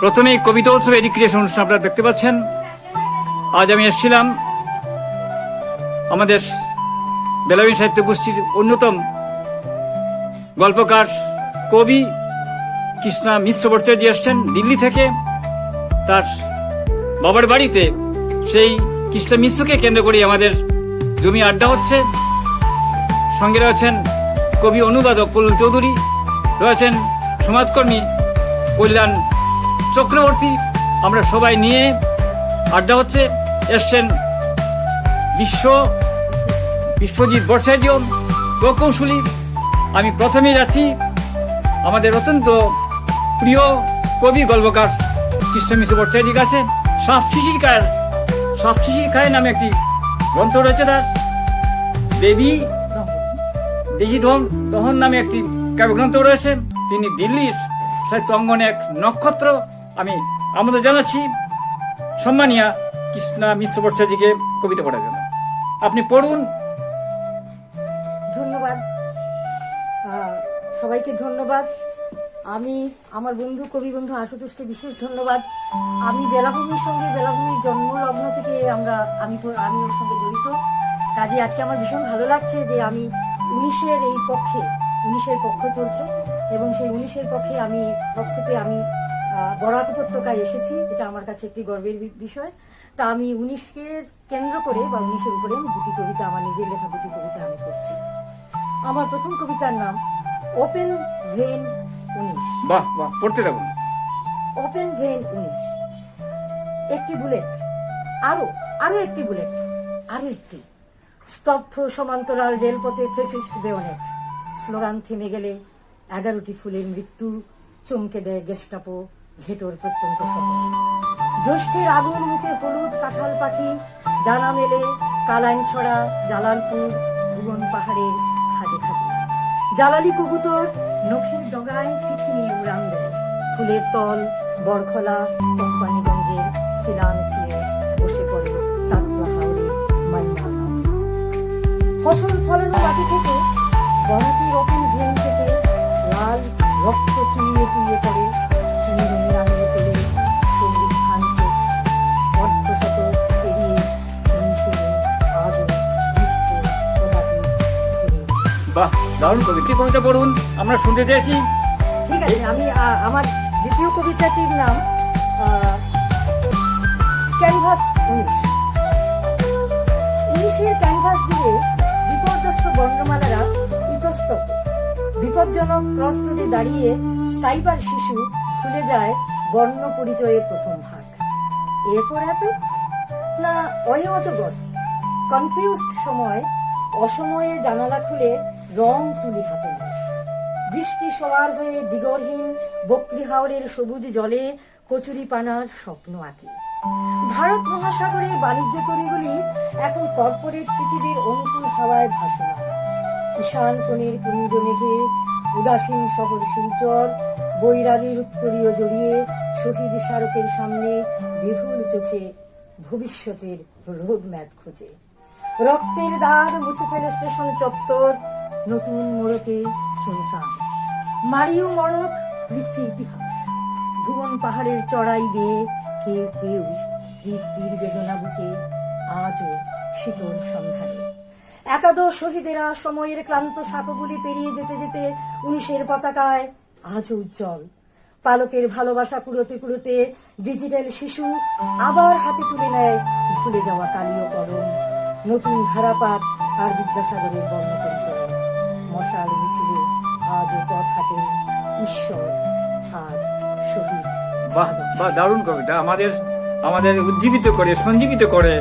প্রথমেই কবিতা উৎসব এডি ক্রিয়েশন অনুষ্ঠান আপনারা দেখতে পাচ্ছেন। আজ আমি এসেছিলাম আমাদের বেলাবী সাহিত্য গোষ্ঠীর অন্যতম গল্পকার কবি কৃষ্ণা মিশ্র ভট্টাচার্য এসছেন দিল্লি থেকে। তার বাবার বাড়িতে সেই কৃষ্ণা মিশ্রকে কেন্দ্র করে আমাদের জমি আড্ডা হচ্ছে। সঙ্গে রয়েছেন কবি অনুবাদক কল্যাণ চৌধুরী, রয়েছেন সমাজকর্মী কল্যাণ চক্রবর্তী, আমরা সবাই নিয়ে আড্ডা হচ্ছে এসছেন বিশ্ব বিশ্বজিৎ বর্ষার্য প্রকৌশলী। আমি প্রথমে যাচ্ছি আমাদের অত্যন্ত প্রিয় কবি গল্পকার কৃষ্ণ মিশ্র কাছে, সাপ শিশির কায়ের সাপ শিশির খায় নামে একটি গ্রন্থ রয়েছে তার। দেবী দেবী দহন দহন নামে একটি কাব্যগ্রন্থ রয়েছে। তিনি দিল্লির সাহিত্য অঙ্গনে এক নক্ষত্র। আমি আমাদের জানাচ্ছি সম্মানিয়া কৃষ্ণা মিশ্র ভট্টাচার্যকে কবিতা পড়ার জন্য। আপনি পড়ুন। ধন্যবাদ। সবাইকে ধন্যবাদ। আমি, আমার বন্ধু, কবি বন্ধু আশুতোষকে বিশেষ ধন্যবাদ। আমি বেলাভূমির সঙ্গে, বেলাভূমির জন্মলগ্ন থেকে আমরা, আমি আমি ওর সঙ্গে জড়িত। কাজে আজকে আমার ভীষণ ভালো লাগছে যে আমি উনিশের এই পক্ষে, উনিশের পক্ষ চলছে এবং সেই উনিশের পক্ষে আমি, পক্ষতে আমি বরাক উপত্যকায় এসেছি। এটা আমার কাছে একটি গর্বের বিষয়। তা আমি উনিশকে কেন্দ্র করে বা উনিশের উপরে আমি দুটি কবিতা আমার নিজের লেখা দুটি কবিতা আমি করছি আমার প্রথম কবিতার নাম ওপেন ভেন উনিশ। বাহ বাহ পড়তে থাকুন। ওপেন ভেন উনিশ। একটি বুলেট আরও আরও একটি বুলেট আরও একটি। স্তব্ধ সমান্তরাল রেলপথে ফেসিস্ট বেওনেট স্লোগান থেমে গেলে এগারোটি ফুলের মৃত্যু চমকে দেয় গেস্টাপো। ঘেটোর প্রত্যন্ত শহর জ্যৈষ্ঠের আগুন মুখে হলুদ কাঁঠাল পাখি, ডানা মেলে কালাইন ছড়া জালালপুর ভুবন পাহাড়ের খাজে খাজে জালালি কবুতর নখের ডগায় চিঠি নিয়ে উড়ান দেয়। ফুলের তল, বরখলা, কোম্পানিগঞ্জের খিলান ছুঁয়ে বসে পড়ে চাঁদপুরা হাওড়ে মাইমার ফসল ফলানো মাটি থেকে বরাতি রকম ভেন দারুণ কবি। কবিতা পড়ুন? আমরা শুনতে চাইছি। ঠিক আছে, আমি আমার দ্বিতীয় কবিতাটির নাম ক্যানভাস উনিশ উনিশের ক্যানভাস দিয়ে বিপর্যস্ত বর্ণমালারা ইতস্তত। বিপজ্জনক ক্রস রোডে দাঁড়িয়ে সাইবার শিশু ভুলে যায় বর্ণ পরিচয়ের প্রথম ভাগ। A for apple? না অয়ে অজগর কনফিউজড সময়, অসময়ের জানালা খুলে রং তুলি হাতে নেয়। বৃষ্টি সওয়ার হয়ে দিগরহীন বকরি হাওড়ের সবুজ জলে কচুরি পানার স্বপ্ন আঁকে। ভারত মহাসাগরে বাণিজ্য তরিগুলি এখন কর্পোরেট পৃথিবীর অনুকূল হাওয়ায় ভাসমান। ঈশান কোণের কুঞ্জ মেঘে উদাসীন শহর শিলচর, বৈরাগীর উত্তরীয় জড়িয়ে শহীদ স্মারকের সামনে বিভুল চোখে ভবিষ্যতের রোড ম্যাপ খোঁজে। রক্তের দাগ মুছে ফেলে স্টেশন চত্বর নতুন মোড়কে শুনশান। মারিও মড়ক লিখছে ইতিহাস। ভুবন পাহাড়ের চড়াই দিয়ে কেউ কেউ তীর তীর বেদনা বুকে আজও শিকড় সন্ধানে। একাদশ শহীদেরা সময়ের ক্লান্ত সাপগুলি পেরিয়ে যেতে যেতে উনিশের পতাকায় আজও উজ্জ্বল। পালকের ভালোবাসা কুড়োতে কুড়োতে ডিজিটাল শিশু আবার হাতে তুলে নেয় ভুলে যাওয়া কালীয় কলম নতুন ধারাপাত আর বিদ্যাসাগরের বর্ণ মশাল মিছিলে আজও পথ হাঁটেন ঈশ্বর আর শহীদ বাহ বাহ দারুণ কবিতা। আমাদের আমাদের উজ্জীবিত করে সঞ্জীবিত করে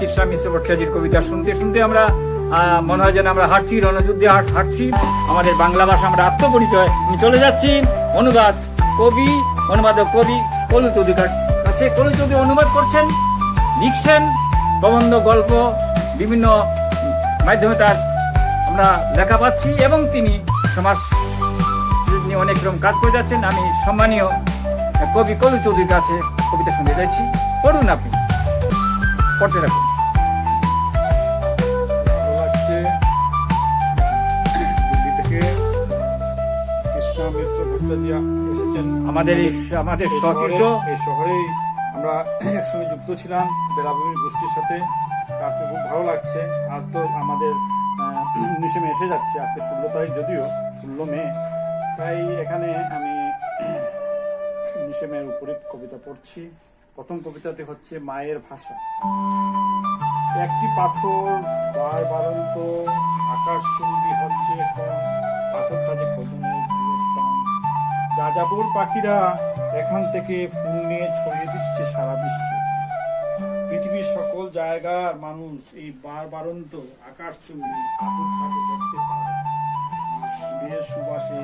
কৃষ্ণা মিশ্র ভট্টাচার্যের কবিতা শুনতে শুনতে আমরা মনে হয় যেন আমরা হাঁটছি রণযুদ্ধে হাঁট- হাঁটছি। আমাদের বাংলা ভাষা আমরা আত্মপরিচয়। আমি চলে যাচ্ছি অনুবাদ কবি অনুবাদক কবি কলু চৌধুরীর কাছে। কলু চৌধুরী অনুবাদ করছেন লিখছেন প্রবন্ধ গল্প বিভিন্ন মাধ্যমে তার আমরা লেখা পাচ্ছি এবং তিনি সমাজ নিয়ে অনেক রকম কাজ করে যাচ্ছেন। আমি সম্মানীয় কবি কলু চৌধুরীর কাছে কবিতা শুনতে যাচ্ছি পড়ুন আপনি। পড়তে এসেছেন। আমাদের এই আমাদের এই সতীর্থ। শহরে- এই শহরেই আমরা একসঙ্গে যুক্ত ছিলাম বেলাভূমি গোষ্ঠীর সাথে। আজকে খুব ভালো লাগছে। আজ তো আমাদের উনিশে মে এসে যাচ্ছে, আজকে ষোলো তারিখ যদিও, ষোলো মে। তাই এখানে আমি উনিশে মের উপরে কবিতা পড়ছি। প্রথম কবিতাটি হচ্ছে মায়ের ভাষা। একটি পাথর বার বারন্ত, আকাশ চুম্বি হচ্ছে পাথরটা যে স্থান যাযাবর পাখিরা এখান থেকে ফুল নিয়ে ছড়িয়ে দিচ্ছে সারা বিশ্বে। সকল জায়গার মানুষ এই বার বারন্ত চুম্বি পাথরটাকে দেখতে ফুলের সুবাসে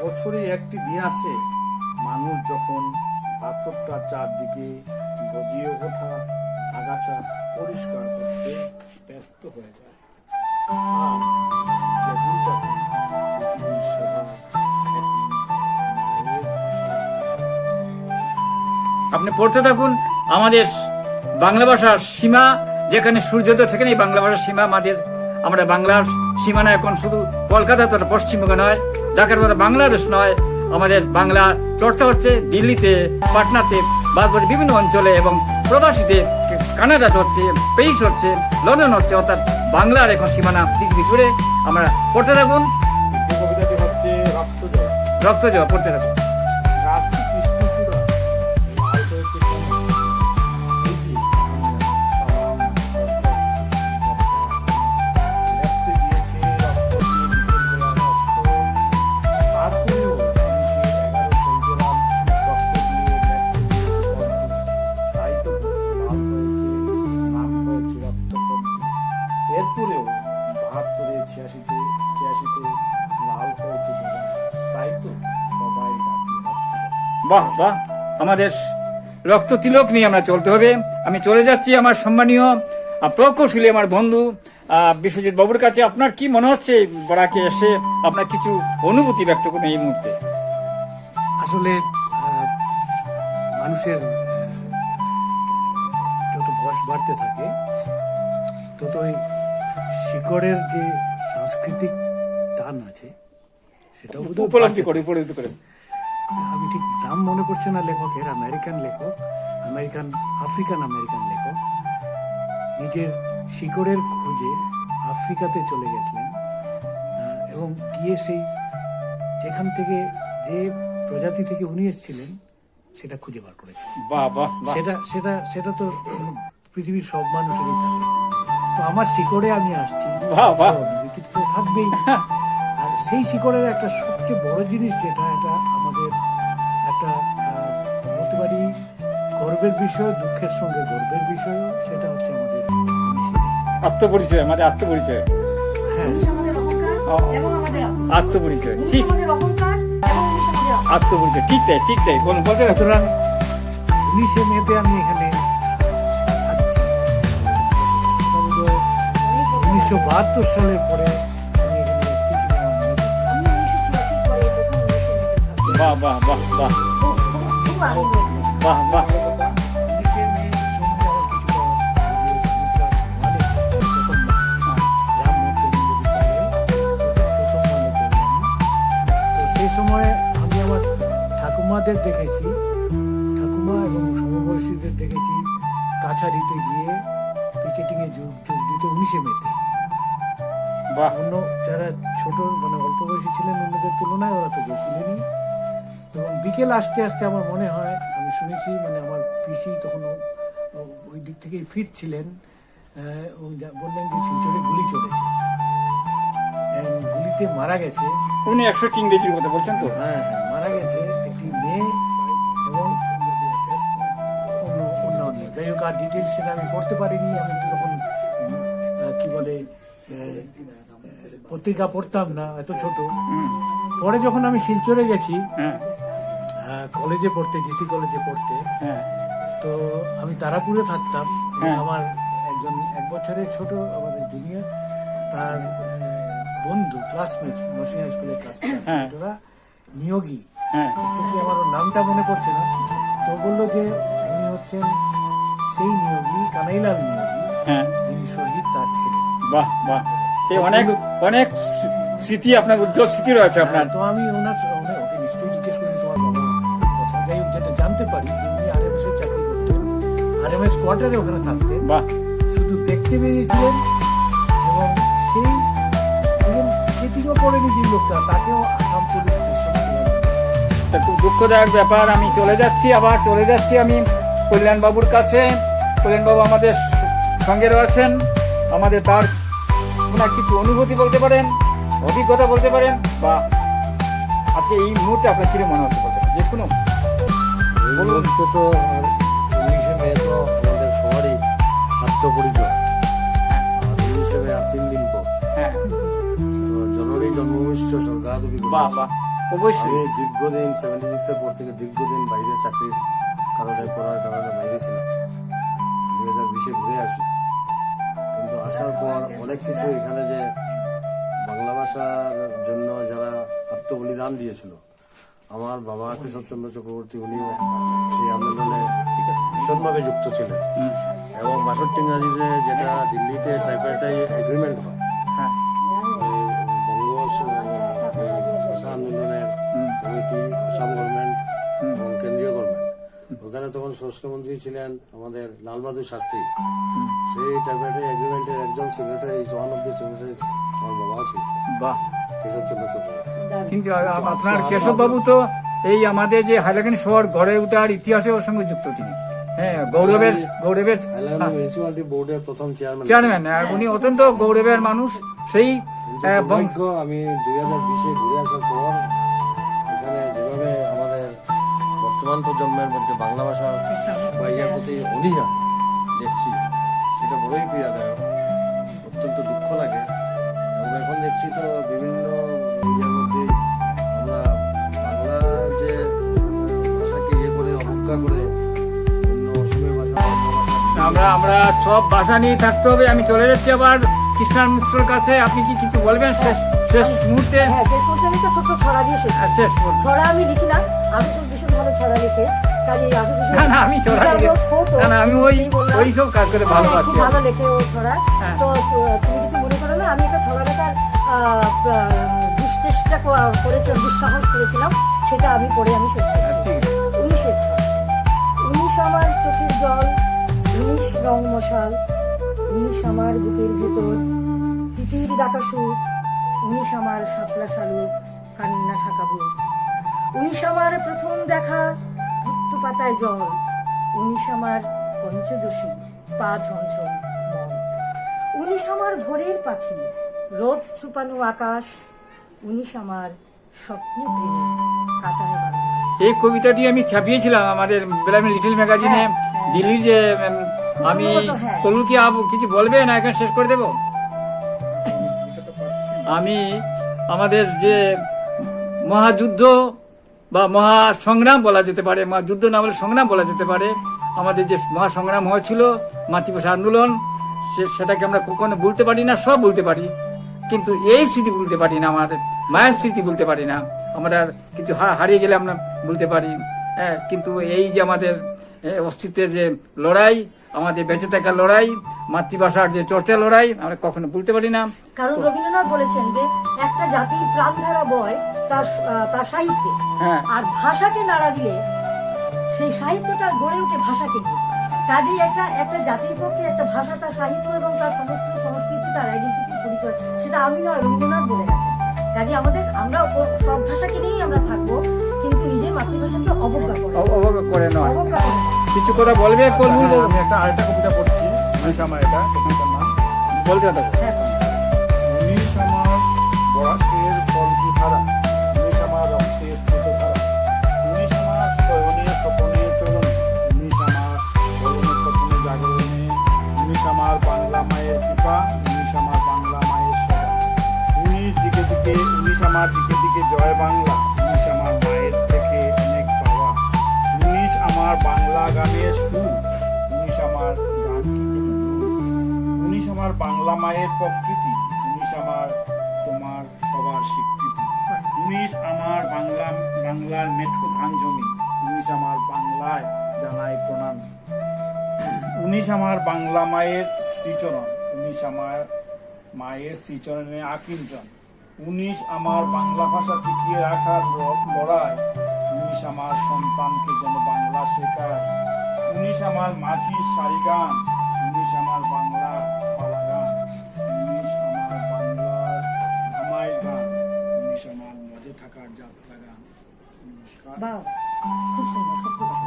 বছরে একটি দিন আসে, মানুষ যখন পাথরটার চারদিকে গজিয়ে ওঠা আগাছা পরিষ্কার করতে ব্যস্ত হয়ে যায়। আর আপনি পড়তে থাকুন আমাদের বাংলা ভাষার সীমা যেখানে সূর্যোদয় সেখানে এই বাংলা ভাষার সীমা আমাদের। আমরা বাংলার সীমানা এখন শুধু কলকাতা তথা পশ্চিমবঙ্গে নয় ঢাকার তথা বাংলাদেশ নয়। আমাদের বাংলা চর্চা হচ্ছে দিল্লিতে পাটনাতে বাদবাকি বিভিন্ন অঞ্চলে এবং প্রবাসীতে। কানাডাতে হচ্ছে পেরিস হচ্ছে লন্ডন হচ্ছে অর্থাৎ বাংলার এখন সীমানা পৃথিবী জুড়ে। আমরা পড়তে থাকুন। রক্ত যাওয়া পড়তে থাকুন। বাহ বাহ। আমাদের রক্ত তিলক নিয়ে আমরা চলতে হবে। আমি চলে যাচ্ছি আমার সম্মানীয় প্রকৌশলী আমার বন্ধু বিশ্বজিৎ বাবুর কাছে। আপনার কি মনে হচ্ছে বরাকে এসে আপনার কিছু অনুভূতি ব্যক্ত করুন এই মুহূর্তে? আসলে মানুষের যত বয়স বাড়তে থাকে ততই শিকড়ের যে সাংস্কৃতিক টান আছে সেটা উপলব্ধি করে উপলব্ধি করে আমি ঠিক নাম মনে পড়ছে না লেখকের আমেরিকান লেখক আমেরিকান আফ্রিকান আমেরিকান লেখক। নিজের শিকড়ের খোঁজে আফ্রিকাতে চলে গেছিলেন এবং গিয়ে সেই যেখান থেকে যে প্রজাতি থেকে উনি এসেছিলেন সেটা খুঁজে বার করেছেন। বাহ বাহ বাহ। সেটা সেটা সেটা তো পৃথিবীর সব মানুষেরই থাকে। তো আমার শিকড়ে আমি আসছি। অনুভূতি তো থাকবেই। আর সেই শিকড়ের একটা সবচেয়ে বড় জিনিস যেটা গর্বের বিষয় দুঃখের সঙ্গে গর্বের বিষয় সেটা হচ্ছে আমাদের আত্মপরিচয় আমাদের আত্মপরিচয়। হ্যাঁ। উনিশ আমাদের অহংকার ও। এবং আমাদের আত্মা। আত্মপরিচয় ঠিক। আত্মপরিচয়। ঠিক তাই ঠিক তাই। বলুন বলতে সুতরাং উনিশে মেতে আমি এখানে উনিশশো বাহাত্তর সালের পরে মনে বাহ বাহ বাহ বাহ। বাহ বাহ। ঠাকুমাদের দেখেছি ঠাকুমা এবং সমবয়সীদের দেখেছি কাছারিতে গিয়ে পিকেটিংয়ে যোগ যোগ দিতে উনিশে মেতে বা অন্য যারা ছোট মানে অল্প বয়সী ছিলেন অন্যদের তুলনায় ওরা তো গেছিলেনই এবং বিকেল আসতে আসতে আমার মনে হয় আমি শুনেছি মানে আমার পিসি তখন ও- ও- ওই দিক থেকেই ফিট ছিলেন আহ, যা- বললেন যে শিলচরে গুলি চলেছে। গুলিতে মারা গেছে। উনি একশো ইংরেজির কথা বলছেন তো? হ্যাঁ হ্যাঁ। যাই হোক আর ডিটেলস সেটা আমি পড়তে পারিনি। আমি তখন কি বলে পত্রিকা পড়তাম না এত ছোট। পরে যখন আমি শিলচরে গেছি হ্যাঁ। কলেজে পড়তে জিসি কলেজে পড়তে হ্যাঁ। তো আমি তারাপুরে থাকতাম। হ্যাঁ। আমার একজন এক বছরের ছোট আমাদের জুনিয়র তার বন্ধু ক্লাসমেট নরসিংহ হাই স্কুলের ক্লাসমেট হ্যাঁ। ওরা নিয়োগী। হ্যাঁ। আমার নামটা মনে পড়ছে না? তো বলল যে উনি হচ্ছেন সেই নিয়োগী কানাইলাল নিয়োগী হ্যাঁ। যিনি শহীদ তার ছেলে। বাহ বাহ। অনেক অনেক স্মৃতি আপনার উজ্জ্বল স্মৃতি রয়েছে আপনার। তো আমি ওনার ওকে নিশ্চয়ই জিজ্ঞেস করি তোমার বাবা কথা যাই হোক যেটা জানতে পারি যে উনি আরএমএস এর চাকরি করতেন। আরএমএস কোয়ার্টারে ওখানে থাকতেন। বাহ। শুধু দেখতে বেরিয়েছিলেন এবং সেই চেকিংও করেনি যে লোকটা তাকেও আসাম পুলিশ খুব দুঃখদায়ক ব্যাপার আমি চলে যাচ্ছি আবার চলে যাচ্ছি আমি। কল্যাণবাবুর কাছে। কল্যাণবাবু আমাদের সঙ্গে রয়েছেন। আমাদের তার ওনার কিছু অনুভূতি বলতে পারেন অভিজ্ঞতা বলতে পারেন বা আজকে এই মুহূর্তে আপনার কিরম মনে হচ্ছে বলতে পারেন? যে কোনো তো আমাদের সবারই আত্মপরিচয়। আর তিন দিন পর। হ্যাঁ। জননী সরকার অবশ্যই। আমি দীর্ঘদিন সেভেন্টি সিক্সের পর থেকে দীর্ঘদিন বাইরে চাকরির কারণে করার কারণে বাইরে ছিলাম। দুই হাজার বিশে ঘুরে আসি। কিন্তু আসার পর অনেক কিছু এখানে যে বাংলা ভাষার জন্য যারা আত্মবলিদান দিয়েছিল আমার বাবা কেশবচন্দ্র চক্রবর্তী উনিও সেই আন্দোলনে ভীষণভাবে যুক্ত ছিলেন। এবং ইংরাজিতে যেটা দিল্লিতে ট্রাইপার্টাই এগ্রিমেন্ট হ্যাঁ ওখানে তখন স্বরাষ্ট্রমন্ত্রী ছিলেন আমাদের লাল বাহাদুর শাস্ত্রী। সেই ট্রাইপার্টাই এগ্রিমেন্টের একজন secretary one of the secretary আমার বাবাও ছিল বাহ। কিন্তু আপনার কেশববাবু তো এই আমাদের যে হাইলাকান্দি শহর গড়ে ওঠার ইতিহাসে ওর সঙ্গে যুক্ত তিনি। হ্যাঁ গৌরবের গৌরবের বোর্ডের প্রথম চেয়ারম্যান চেয়ারম্যান উনি অত্যন্ত গৌরবের মানুষ। সেই দুর্ভাগ্য আমি দুই হাজার বিশে ঘুরে আসার পর বর্তমান প্রজন্মের মধ্যে বাংলা ভাষার বাইরের প্রতি অনীহা দেখছি সেটা বড়ই পীড়াদায়ক অত্যন্ত দুঃখ লাগে। এবং এখন দেখছি তো বিভিন্ন মিডিয়ার মধ্যে আমরা বাংলা যে ভাষাকে ইয়ে করে অবজ্ঞা করে অন্য অসমীয় ভাষা আমরা আমরা সব ভাষা নিয়ে থাকতে হবে। আমি চলে যাচ্ছি আবার কৃষ্ণার মিশ্রর কাছে। আপনি কি কিছু বলবেন? শেষ শেষ মুহূর্তে? হ্যাঁ শেষ পর্যন্ত আমি তো ছোট্ট ছড়া দিয়ে শেষ শেষ ছড়া আমি লিখি না আমি ভালো ছড়া লিখে কাজে আমি লিখে- না আমি ওই ওই সব কাজ করে ভালোবাসি ভালো লেখে ও ছড়া। হ্যাঁ। তো তুমি কিছু মনে করো না? আমি একটা ছড়া লেখার দুষ্চেষ্টা করেছিলাম দুঃসাহস করেছিলাম। সেটা আমি পড়ে আমি শেষ হ্যাঁ, করছি ছড়া উনিশ আমার চোখের জল উনিশ রং মশাল উনিশ আমার বুকের ভেতর তিতির ডাকা সুর উনিশ আমার শাপলা শালু কান্না ঢাকা বুক উনিশ আমার প্রথম দেখা ভুত্ত পাতায় জল উনিশ আমার পঞ্চদশী পা ঝমঝম মন। উনিশ আমার ভোরের পাখি রোদ ছুপানো আকাশ উনিশ আমার স্বপ্নে প্রেমী কাটায় এই কবিতাটি আমি ছাপিয়েছিলাম আমাদের বেলামি লিটল ম্যাগাজিনে। হ্যাঁ, হ্যাঁ। দিল্লি যে আমি হ্যাঁ। কি আব- কিছু বলবে? না এখন শেষ করে দেব? আমি আমাদের যে মহাযুদ্ধ বা মহা সংগ্রাম বলা যেতে পারে মহাযুদ্ধ না বলে সংগ্রাম বলা যেতে পারে। আমাদের যে মহাসংগ্রাম হয়েছিল, মাতৃভাষা আন্দোলন, সে- সেটাকে আমরা কখনো বলতে পারি না, সব বলতে পারি। কিন্তু এই স্মৃতি বলতে পারি না, আমাদের মায়ের স্মৃতি বলতে পারি না। আমরা কিছু হারিয়ে গেলে আমরা বলতে পারি। হ্যাঁ কিন্তু এই যে আমাদের অস্তিত্বের যে লড়াই আমাদের বেঁচে থাকার লড়াই মাতৃভাষার যে চর্চা লড়াই আমরা কখনো বলতে পারি না। কারণ রবীন্দ্রনাথ বলেছেন যে একটা জাতির প্রাণধারা বয় তার তার সাহিত্যে। হ্যাঁ। আর ভাষাকে নাড়া দিলে সেই সাহিত্যটা গড়ে ওঠে ভাষাকে নিয়ে। কাজেই একটা একটা জাতির পক্ষে একটা ভাষা তার সাহিত্য এবং তার সমস্ত সংস্কৃতি তার আইডেন্টিটি পরিচয় সেটা আমি নয় রবীন্দ্রনাথ বলে গেছেন। কাজে আমাদের আমরা সব ভাষাকে নিয়েই আমরা থাকব কিন্তু নিজের মাতৃভাষাকে অবজ্ঞা অব- অবজ্ঞা করে নয়। অবজ্ঞা। কিছু কথা বলবে? হ্যাঁ, আমি একটা আরেকটা কবিতা পড়ছি। উনিশ আমার এটা কবিতার নাম। বলতে থাকো উনিশ আমার বাংলা বাংলার মেঠো ধান জমি। উনিশ আমার বাংলায় জানাই প্রণাম। উনিশ আমার বাংলা মায়ের শ্রীচরণ। উনিশ আমার মায়ের শ্রীচরণে আকিঞ্চন। উনিশ আমার বাংলা ভাষা টিকিয়ে রাখার লড়াই। উনিশ আমার সন্তানকে যেন বাংলা শেখায়। উনিশ আমার মাঝির সারি গান। উনিশ আমার বাংলা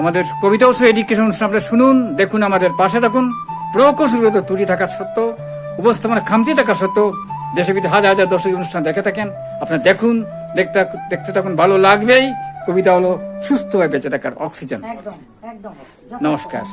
আমাদের কবিতা উৎসব এডুকেশন আপনারা শুনুন দেখুন আমাদের পাশে থাকুন। প্রকৌশলগত ত্রুটি থাকা সত্ত্বেও উপস্থাপনা খামতি থাকা সত্ত্বেও দেশে বিদেশে হাজার হাজার দর্শক অনুষ্ঠান দেখে থাকেন। আপনারা দেখুন দেখতে দেখতে থাকুন ভালো লাগবেই। কবিতা হলো সুস্থ হয়ে বেঁচে থাকার অক্সিজেন। নমস্কার।